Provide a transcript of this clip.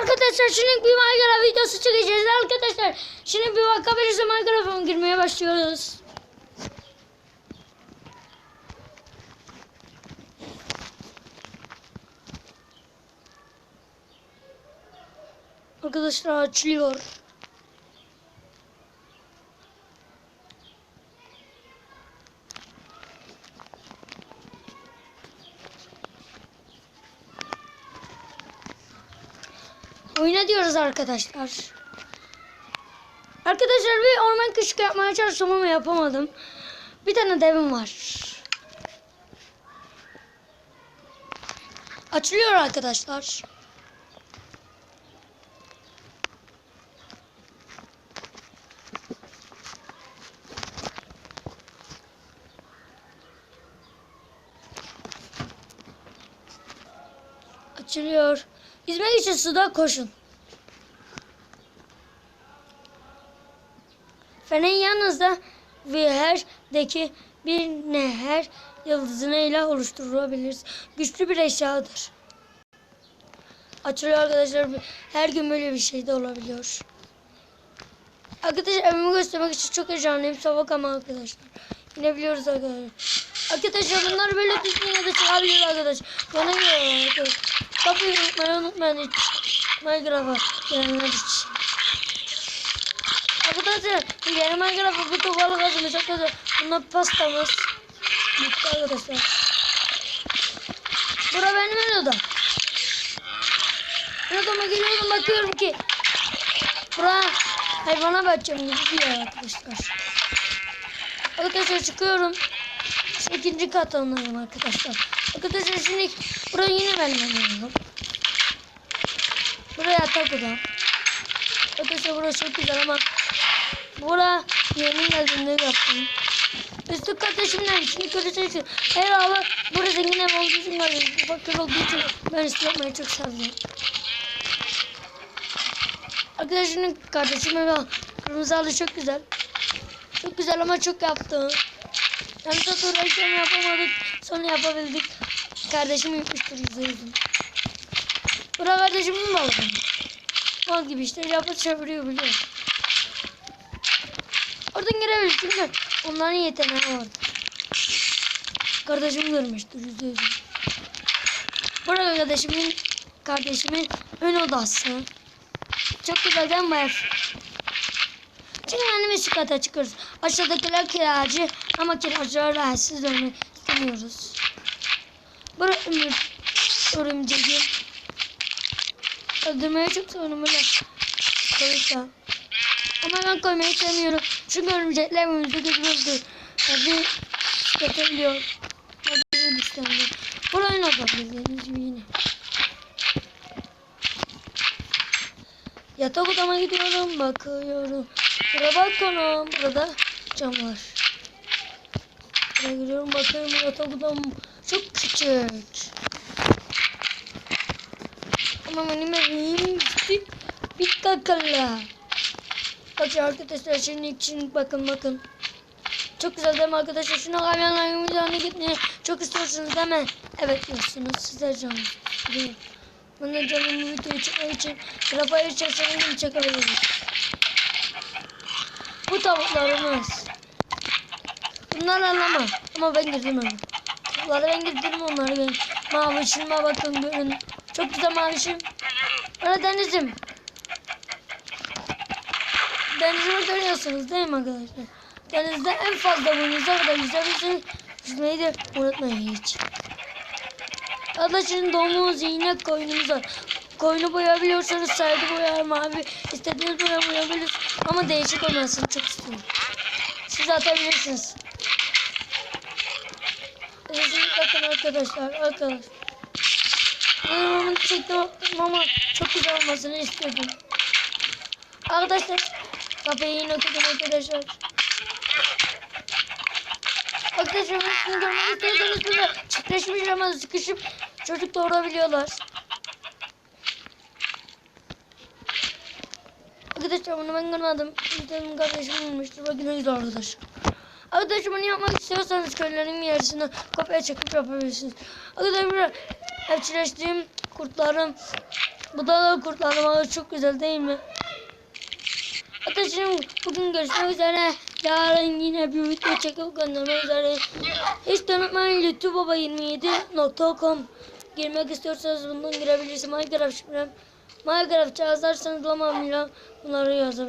Arkadaşlar şimdi bir Minecraft videosu çekeceğiz arkadaşlar. Şimdi bir bakabiliriz Minecraft'a girmeye başlıyoruz. Arkadaşlar açılıyor. Oyuna arkadaşlar. Arkadaşlar bir orman küçük yapmaya çalıştım ama yapamadım. Bir tane devim var. Açılıyor arkadaşlar. Açılıyor. Yüzmek için suda koşun. Fener yanınızda Viher'deki bir neher yıldızını ile oluşturulabilir. Güçlü bir eşyadır. Açılıyor arkadaşlar. Her gün böyle bir şey de olabiliyor. Arkadaşlar evimi göstermek için çok heyecanlıyım. Sabah ama arkadaşlar. Yine biliyoruz arkadaşlar. Arkadaşlar bunlar böyle ya da çıkabilir arkadaşlar. Bana göre arkadaşlar. Kapıyı unutmayı unutmayın hiç. Minecraft'a gelenler için. Arkadaşlar yeni Minecraft'a bu tokalı kazanmış arkadaşlar. Bunlar pastamız. Bitti arkadaşlar. Bura benim en odam. En odama geliyorum bakıyorum ki. Bura hayvana bakacağım gibi bir yer arkadaşlar. Arkadaşlar çıkıyorum. İkinci katındayım arkadaşlar. Arkadaşlar şimdi buraya yine ben yanıyorum. Buraya yatak odam. Arkadaşlar burası çok güzel ama bura yeni geldiğinde yaptım. Üstü kardeşimden şimdi kardeşim her hava burası zengin ev olduğu için kardeşim fakir olduğu için ben üstü yapmayı çok seviyorum. Arkadaşımın kardeşim evi kırmızı halı çok güzel. Çok güzel ama çok yaptı. Yani çok uğraştım yapamadık. Sonra yapabildik. Kardeşim yutmuştur yüzde yüzüm. Bura kardeşimin balığı. Mal gibi işte yapıp çeviriyor biliyor. Oradan girebilir çünkü onların yeteneği vardı. Kardeşim görmüştür yüzde yüzüm. Burada kardeşimin kardeşimin ön odası. Çok güzel değil mi? Çünkü benim üst kata çıkıyoruz. Aşağıdakiler kiracı ama kiracılar rahatsız dönmek istemiyoruz. Burası örüm, örümceği. Öldürmeyi çok öyle. Koysa. Ama ben koymayı sevmiyorum. Çünkü örümcekler önümüzde gözümüzdür. Tabi sıkıntılıyor. Tabi güçlendir. Burayı ne yapabilirsiniz gibi yine. Yatak odama gidiyorum bakıyorum. Buraya bakalım. Burada cam var. Buraya giriyorum bakıyorum yatak odam çok küçük. Ama benim evim bir, bir dakika. Bak arkadaşlar şimdi için bakın bakın. Çok güzel değil mi arkadaşlar? Şuna kamyonların videolarına gitmeye çok istiyorsunuz değil mi? Evet diyorsunuz. Size canım. Değil. De canımı videoyu çekmek için Rafael içerisinde çekebiliriz. Bu tavuklarımız. Bunlar anlama. Ama ben girdim onu. Tavukları ben girdim onları ben. Mavişime bakın görün. Çok güzel mavişim. Bana denizim. Denizimi görüyorsunuz değil mi arkadaşlar? Denizde en fazla boyunuza kadar yüzebilirsiniz. Yüzmeyi de unutmayın hiç. Arkadaşların domuz, iğne koyunumuz var. Koyunu boyayabiliyorsanız sarı boyar, mavi istediğiniz boya boyayabilirsiniz. Ama değişik olmasını çok istiyorum. Siz atabilirsiniz. Şimdi bakın arkadaşlar, arkadaşlar. Onu çektim ama çok güzel olmasını istiyordum. Arkadaşlar, kapıyı yine okudum arkadaşlar. Arkadaşlar bunu görmek istiyorsanız burada çiftleşmiş ama sıkışıp çocuk doğurabiliyorlar. Arkadaşlar bunu ben görmedim. Benim kardeşim bulmuştur. Bakın güzel arkadaşlar. Arkadaşlar bunu yapmak istiyorsanız köylerin yarısını kopya çekip yapabilirsiniz. Arkadaşlar evcilleştiğim kurtlarım Bu da kurtlandım ama çok güzel değil mi? Arkadaşlarım bugün görüşmek üzere. Yarın yine bir video çekip göndermek üzere. Hiç unutmayın youtubebaba27.com Girmek istiyorsanız bundan girebilirsiniz. Minecraft şifrem. Minecraft yazarsanız bulamam bunları yazabilirsiniz.